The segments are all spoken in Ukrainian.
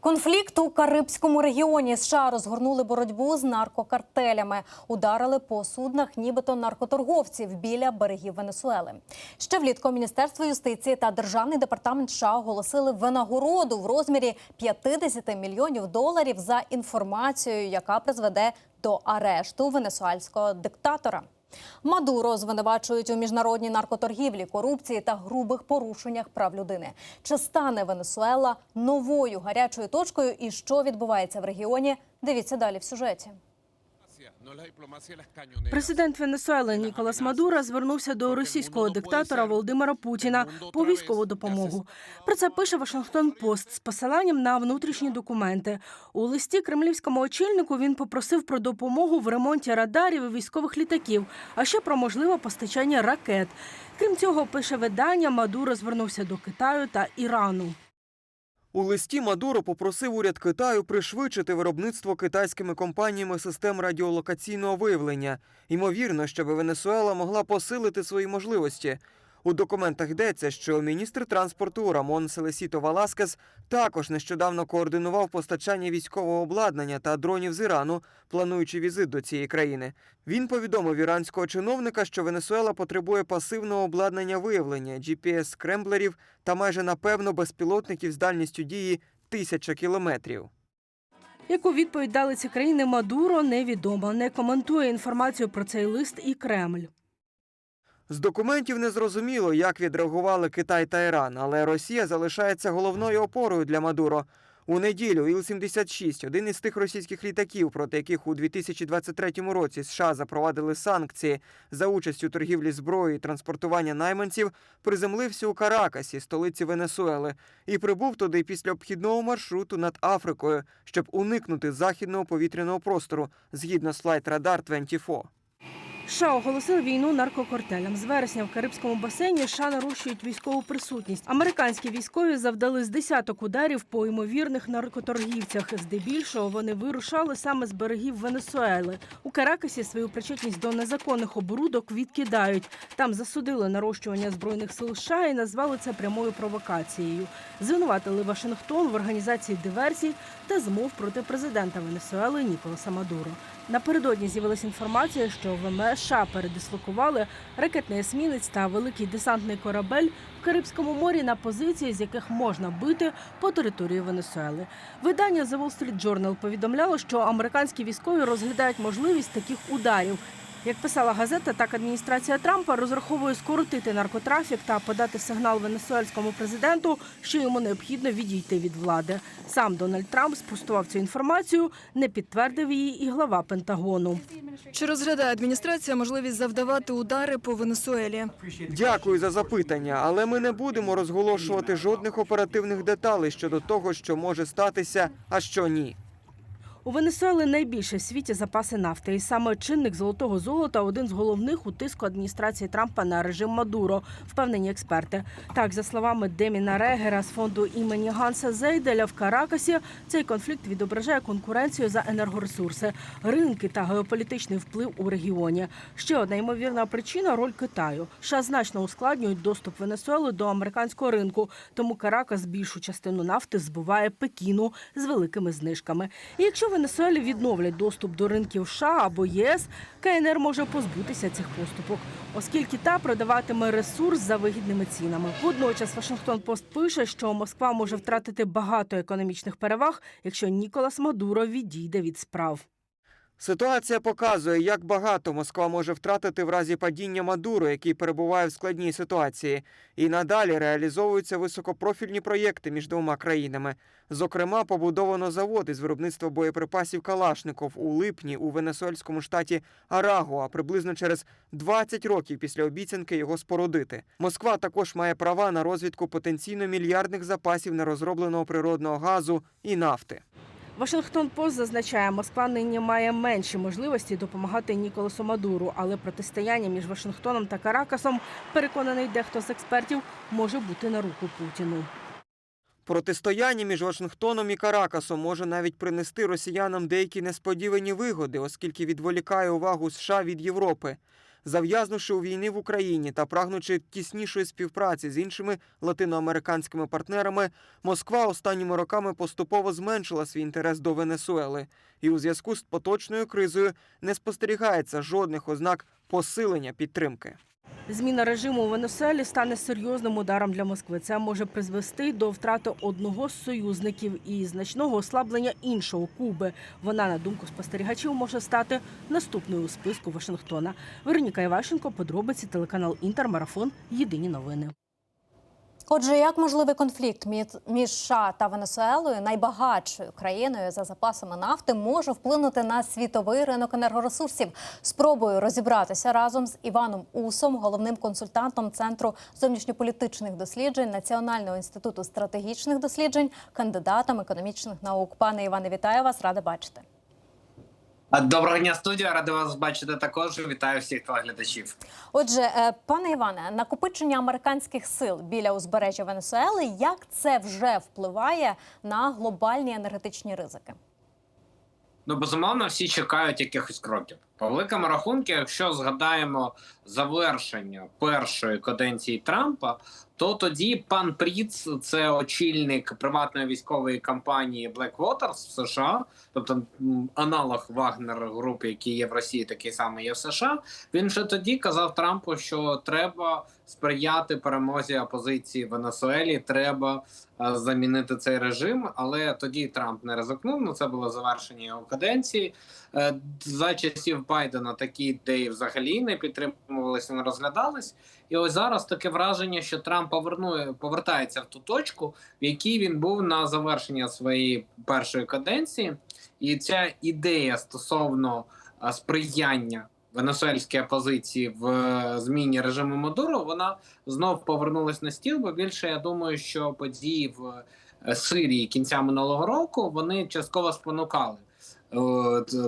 Конфлікт у Карибському регіоні США розгорнули боротьбу з наркокартелями, ударили по суднах, нібито наркоторговців біля берегів Венесуели. Ще влітку Міністерство юстиції та Державний департамент США оголосили винагороду в розмірі 50 мільйонів доларів за інформацію, яка призведе до арешту венесуальського диктатора. Мадуро звинувачують у міжнародній наркоторгівлі, корупції та грубих порушеннях прав людини. Чи стане Венесуела новою гарячою точкою і що відбувається в регіоні? Дивіться далі в сюжеті. Президент Венесуели Ніколас Мадуро звернувся до російського диктатора Володимира Путіна по військову допомогу. Про це пише Вашингтон Пост з посиланням на внутрішні документи. У листі кремлівському очільнику він попросив про допомогу в ремонті радарів і військових літаків, а ще про можливе постачання ракет. Крім цього, пише видання, Мадуро звернувся до Китаю та Ірану. У листі Мадуро попросив уряд Китаю пришвидшити виробництво китайськими компаніями систем радіолокаційного виявлення. Ймовірно, щоб Венесуела могла посилити свої можливості. У документах йдеться, що міністр транспорту Рамон Селесіто Валаскес також нещодавно координував постачання військового обладнання та дронів з Ірану, плануючи візит до цієї країни. Він повідомив іранського чиновника, що Венесуела потребує пасивного обладнання виявлення, GPS-скремблерів та майже напевно безпілотників з дальністю дії тисяча кілометрів. Яку відповідь дали ці країни Мадуро, невідомо. Не коментує інформацію про цей лист і Кремль. З документів не зрозуміло, як відреагували Китай та Іран, але Росія залишається головною опорою для Мадуро. У неділю Іл-76, один із тих російських літаків, проти яких у 2023 році США запровадили санкції за участь у торгівлі зброєю і транспортування найманців, приземлився у Каракасі, столиці Венесуели, і прибув туди після обхідного маршруту над Африкою, щоб уникнути західного повітряного простору, згідно з Flight Radar 24. США оголосили війну наркокартелям. З вересня в Карибському басейні США нарощують військову присутність. Американські військові завдали з десяток ударів по ймовірних наркоторгівцях. Здебільшого вони вирушали саме з берегів Венесуели. У Каракасі свою причетність до незаконних оборудок відкидають. Там засудили нарощування збройних сил США і назвали це прямою провокацією. Звинуватили Вашингтон в організації диверсій та змов проти президента Венесуели Ніколаса Мадуро. Напередодні з'явилася інформація, що ВМС США передислокували ракетний есмінець та великий десантний корабель в Карибському морі на позиції, з яких можна бити по території Венесуели. Видання The Wall Street Journal повідомляло, що американські військові розглядають можливість таких ударів. Як писала газета, так адміністрація Трампа розраховує скоротити наркотрафік та подати сигнал венесуельському президенту, що йому необхідно відійти від влади. Сам Дональд Трамп спростував цю інформацію, не підтвердив її і глава Пентагону. Чи розглядає адміністрація можливість завдавати удари по Венесуелі? Дякую за запитання, але ми не будемо розголошувати жодних оперативних деталей щодо того, що може статися, а що ні. У Венесуели найбільше в світі запаси нафти, і саме чинник золотого золота один з головних у тиску адміністрації Трампа на режим Мадуро, впевнені експерти. Так, за словами Деміна Регера з фонду імені Ганса Зейделя в Каракасі, цей конфлікт відображає конкуренцію за енергоресурси, ринки та геополітичний вплив у регіоні. Ще одна ймовірна причина роль Китаю. США значно ускладнюють доступ Венесуели до американського ринку, тому Каракас більшу частину нафти збуває Пекіну з великими знижками. І якщо Венесуелі відновлять доступ до ринків США або ЄС, КНР може позбутися цих поступок, оскільки та продаватиме ресурс за вигідними цінами. Водночас Вашингтон Пост пише, що Москва може втратити багато економічних переваг, якщо Ніколас Мадуро відійде від справ. Ситуація показує, як багато Москва може втратити в разі падіння Мадуро, який перебуває в складній ситуації, і надалі реалізовуються високопрофільні проєкти між двома країнами. Зокрема, побудовано завод із виробництва боєприпасів Калашников у липні у венесуельському штаті Арагуа, приблизно через 20 років після обіцянки його спорудити. Москва також має права на розвідку потенційно мільярдних запасів нерозробленого природного газу і нафти. Вашингтон Пост зазначає, Москва нині має менші можливості допомагати Ніколасу Мадуру, але протистояння між Вашингтоном та Каракасом, переконаний дехто з експертів, може бути на руку Путіну. Протистояння між Вашингтоном і Каракасом може навіть принести росіянам деякі несподівані вигоди, оскільки відволікає увагу США від Європи. Зав'язнувши у війни в Україні та прагнучи тіснішої співпраці з іншими латиноамериканськими партнерами, Москва останніми роками поступово зменшила свій інтерес до Венесуели, і у зв'язку з поточною кризою не спостерігається жодних ознак посилення підтримки. Зміна режиму у Венесуелі стане серйозним ударом для Москви. Це може призвести до втрати одного з союзників і значного ослаблення іншого Куби. Вона, на думку спостерігачів, може стати наступною у списку Вашингтона. Вероніка Івашенко, подробиці, телеканал Інтермарафон. Єдині новини. Отже, як можливий конфлікт між- США та Венесуелою, найбагатшою країною за запасами нафти, може вплинути на світовий ринок енергоресурсів? Спробую розібратися разом з Іваном Усом, головним консультантом Центру зовнішньополітичних досліджень Національного інституту стратегічних досліджень, кандидатом економічних наук. Пане Іване, вітаю вас, рада бачити. Доброго дня, студія. ради вас бачити також. Вітаю всіх телеглядачів. Отже, е, пане Іване, накопичення американських сил біля узбережжя Венесуели, як це вже впливає на глобальні енергетичні ризики? Ну безумовно, всі чекають якихось кроків. По великому рахунку, якщо згадаємо завершення першої каденції Трампа, то тоді пан Пріц, це очільник приватної військової компанії Blackwater в США, тобто аналог Вагнер групи, який є в Росії, такий самий є в США. Він вже тоді казав Трампу, що треба сприяти перемозі опозиції в Венесуелі. Треба е, замінити цей режим. Але тоді Трамп не ризикнув. Ну це було завершення його каденції. Е, За часів Байдена такі ідеї взагалі не підтримувалися, не розглядались. І ось зараз таке враження, що Трамп повернує повертається в ту точку, в якій він був на завершення своєї першої каденції, і ця ідея стосовно сприяння венесуельській опозиції в е, зміні режиму Мадуро, вона знов повернулась на стіл. Бо більше я думаю, що події в е, Сирії кінця минулого року вони частково спонукали е,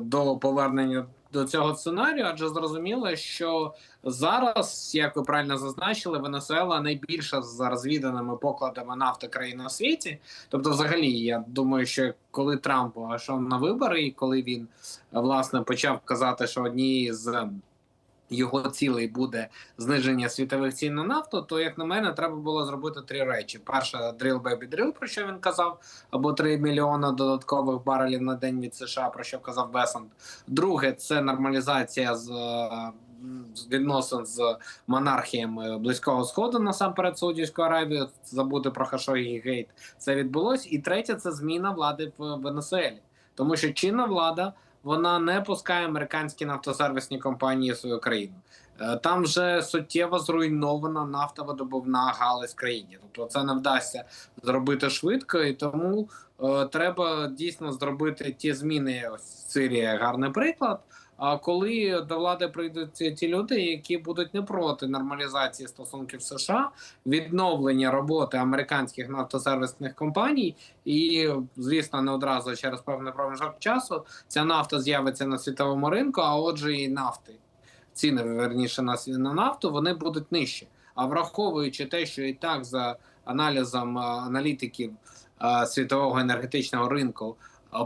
до повернення до цього сценарію, адже зрозуміло, що зараз, як ви правильно зазначили, Венесуела найбільша за розвіданими покладами нафти країна на світі. Тобто, взагалі, я думаю, що коли Трамп йшов на вибори, і коли він власне почав казати, що однією з його цілей буде зниження світових цін на нафту, то як на мене, треба було зробити три речі: перша drill baby drill, про що він казав, або 3 мільйона додаткових барелів на день від США, про що казав Бесант. Друге, це нормалізація е, з Відносин з монархіями близького сходу насамперед Саудівської Аравії, забути про Хашогі Гейт, це відбулось. І третє це зміна влади в Венесуелі, тому що чинна влада вона не пускає американські нафтосервісні компанії в свою країну. Е, Там вже суттєво зруйнована нафтоводобувна галузь країні. Тобто це не вдасться зробити швидко, і тому е, треба дійсно зробити ті зміни. Ось Сирія гарний приклад. А коли до влади прийдуть ті, люди, які будуть не проти нормалізації стосунків США, відновлення роботи американських нафтосервісних компаній, і звісно, не одразу через певний проміжок часу ця нафта з'явиться на світовому ринку, а отже, і нафти. Ціни верніше на, на нафту вони будуть нижчі. А враховуючи те, що і так за аналізом аналітиків світового енергетичного ринку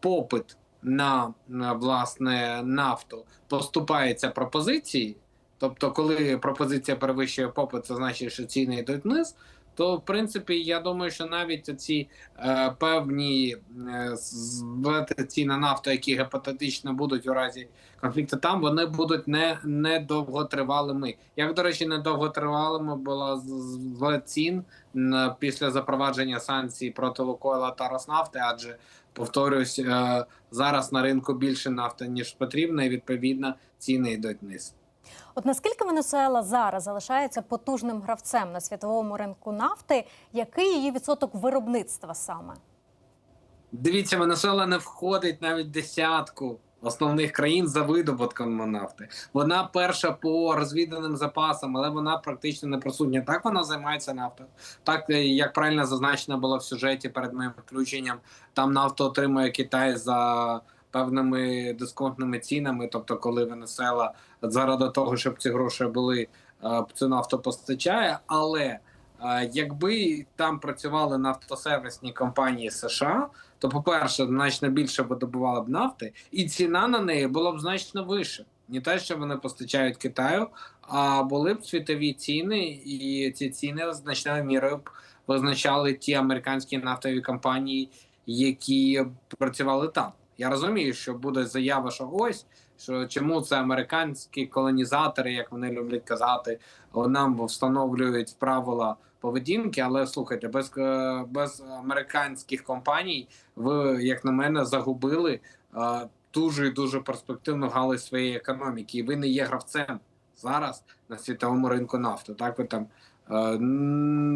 попит на, власне нафту поступається пропозиції. Тобто, коли пропозиція перевищує попит, це значить, що ціни йдуть вниз. То в принципі, я думаю, що навіть ці е, певні е, ціни на нафту, які гіпотетично будуть у разі конфлікту, там вони будуть не, не довготривалими. Як до речі, не довготривалими була з цін на після запровадження санкцій проти Лукойла та Роснафти, адже повторюсь, е, зараз на ринку більше нафти ніж потрібно, і відповідно ціни йдуть вниз. От наскільки Венесуела зараз залишається потужним гравцем на світовому ринку нафти, який її відсоток виробництва саме? Дивіться, Венесуела не входить навіть в десятку основних країн за видобутком нафти. Вона перша по розвіданим запасам, але вона практично не присутня. Так вона займається нафтою. Так е, як правильно зазначено було в сюжеті перед моїм включенням, там нафту отримує Китай за певними дисконтними цінами. Тобто, коли Венесуела заради того, щоб ці гроші були, е, цю нафту постачає, але. Е, Якби там працювали нафтосервісні компанії США, то, по-перше, значно більше видобували б нафти, і ціна на неї була б значно вища. Не те, що вони постачають Китаю, а були б світові ціни, і ці ціни значною мірою б визначали ті американські нафтові компанії, які працювали там. Я розумію, що буде заява, що ось що чому це американські колонізатори, як вони люблять казати, нам встановлюють правила поведінки. Але слухайте, без, е, без американських компаній ви, як на мене, загубили е, дуже дуже перспективну галузь своєї економіки, і ви не є гравцем зараз на світовому ринку нафти. Так ви там е,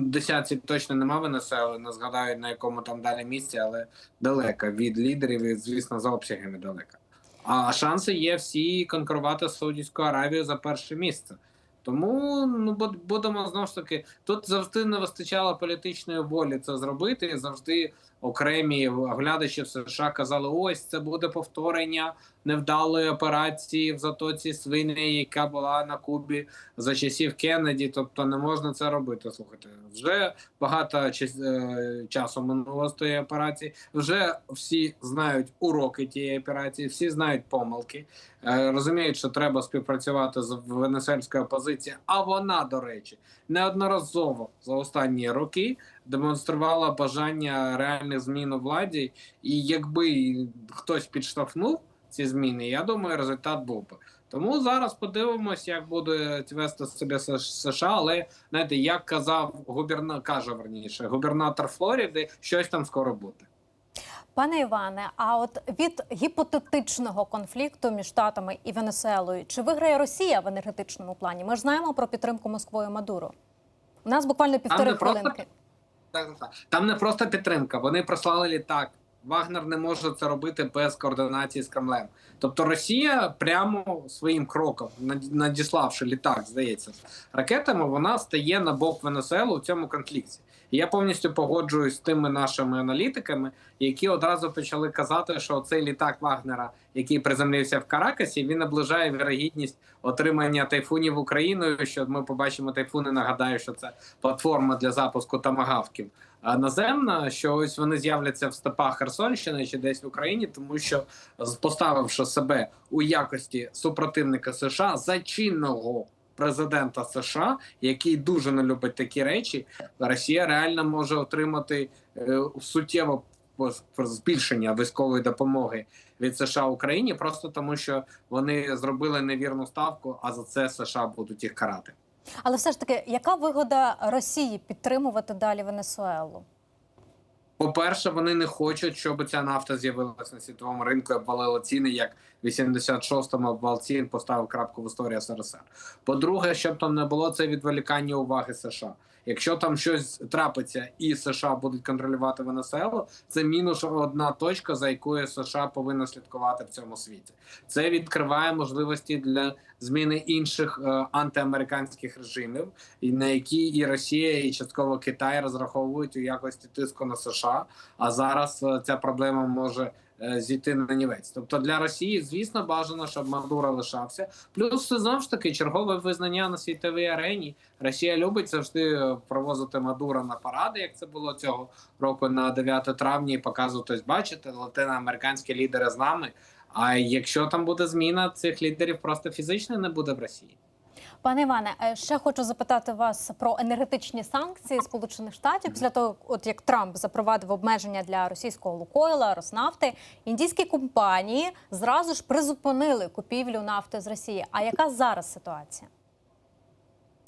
десятці точно нема Венесуели, не згадаю на якому там далі місці, але далеко від лідерів і, звісно, за обсягами далеко. А шанси є всі конкурувати з Саудівською Аравією за перше місце. Тому ну буд- будемо знову ж таки. Тут завжди не вистачало політичної волі це зробити. Завжди окремі оглядачі в США казали: ось це буде повторення невдалої операції в затоці свині, яка була на Кубі за часів Кеннеді. Тобто не можна це робити. Слухайте, вже багато е, часу минуло з тієї операції. Вже всі знають уроки тієї операції, всі знають помилки. Е, Розуміють, що треба співпрацювати з венесуельською опозицією. А вона, до речі, неодноразово за останні роки демонструвала бажання реальних змін у владі. І якби хтось підштовхнув ці зміни, я думаю, результат був би. Тому зараз подивимось, як буде вести себе США. Але знаєте, як казав губернатор, каже верніше, губернатор Флориди, щось там скоро буде. Пане Іване, а от від гіпотетичного конфлікту між Штатами і Венесуелою, чи виграє Росія в енергетичному плані? Ми ж знаємо про підтримку Москвою Мадуру. У нас буквально півтори не просто хвилинки. Там не просто підтримка, вони прислали літак. Вагнер не може це робити без координації з Кремлем. Тобто Росія прямо своїм кроком, наді- надіславши літак, здається, ракетами, вона стає на бок Венесуели у цьому конфлікті. І я повністю погоджуюсь з тими нашими аналітиками, які одразу почали казати, що цей літак Вагнера, який приземлився в Каракасі, він наближає вірогідність отримання тайфунів Україною. Що ми побачимо тайфуни. Нагадаю, що це платформа для запуску тамагавків. Наземна, що ось вони з'являться в степах Херсонщини чи десь в Україні, тому що поставивши себе у якості супротивника США за чинного президента США, який дуже не любить такі речі, Росія реально може отримати е, суттєво збільшення військової допомоги від США Україні, просто тому що вони зробили невірну ставку, а за це США будуть їх карати. Але все ж таки, яка вигода Росії підтримувати далі Венесуелу? По-перше, вони не хочуть, щоб ця нафта з'явилася на світовому ринку і обвалила ціни, як в 86-му обвал цін поставив крапку в історії СРСР. По-друге, щоб там не було це відволікання уваги США. Якщо там щось трапиться і США будуть контролювати Венесуелу, це мінус одна точка, за якою США повинна слідкувати в цьому світі. Це відкриває можливості для зміни інших е, антиамериканських режимів, і на які і Росія, і частково Китай розраховують у якості тиску на США. А зараз е, ця проблема може зійти на нівець. Тобто для Росії, звісно, бажано, щоб Мадуро лишався. Плюс це знову ж таки чергове визнання на світовій арені. Росія любить завжди е, провозити Мадура на паради, як це було цього року на 9 травня, і показувати, ось бачите, латиноамериканські лідери з нами. А якщо там буде зміна, цих лідерів просто фізично не буде в Росії. Пане Іване, е, ще хочу запитати вас про енергетичні санкції Сполучених Штатів. Після того, от як Трамп запровадив обмеження для російського Лукойла, Роснафти, індійські компанії зразу ж призупинили купівлю нафти з Росії. А яка зараз ситуація?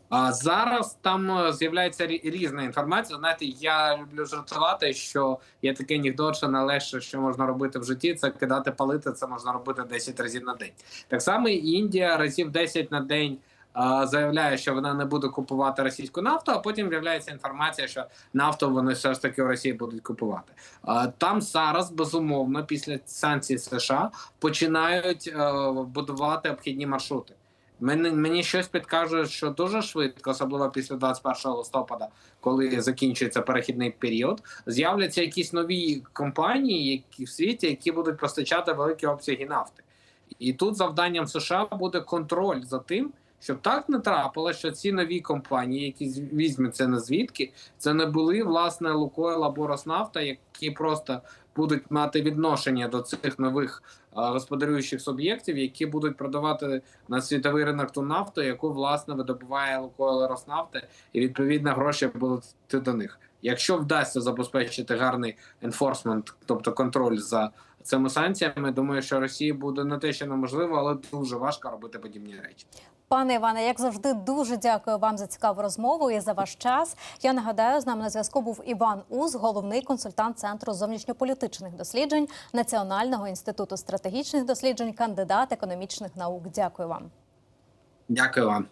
А зараз там е, з'являється різна інформація. Знаєте, я люблю жартувати, що є такий анекдот, що найлегше, що можна робити в житті, це кидати палити. Це можна робити 10 разів на день. Так само і Індія разів 10 на день. Заявляє, що вона не буде купувати російську нафту, а потім з'являється інформація, що нафту вони все ж таки в Росії будуть купувати. Там зараз безумовно після санкцій США починають е, будувати обхідні маршрути. Мені, мені щось підкаже, що дуже швидко, особливо після 21 листопада, коли закінчується перехідний період, з'являться якісь нові компанії, які в світі, які будуть постачати великі обсяги нафти. І тут завданням США буде контроль за тим, щоб так не трапилося, що ці нові компанії, які візьмуть на звідки, це не були власне Лукойл або Роснафта, які просто будуть мати відношення до цих нових господарюючих суб'єктів, які будуть продавати на світовий ринок ту нафту, яку власне видобуває Лукойл і Роснафта, і відповідно гроші будуть йти до них. Якщо вдасться забезпечити гарний енфорсмент, тобто контроль за цими санкціями, думаю, що Росії буде не те, що неможливо, але дуже важко робити подібні речі. Пане Іване, як завжди, дуже дякую вам за цікаву розмову і за ваш час. Я нагадаю, з нами на зв'язку був Іван Уз, головний консультант Центру зовнішньополітичних досліджень Національного інституту стратегічних досліджень, кандидат економічних наук. Дякую вам. Дякую вам.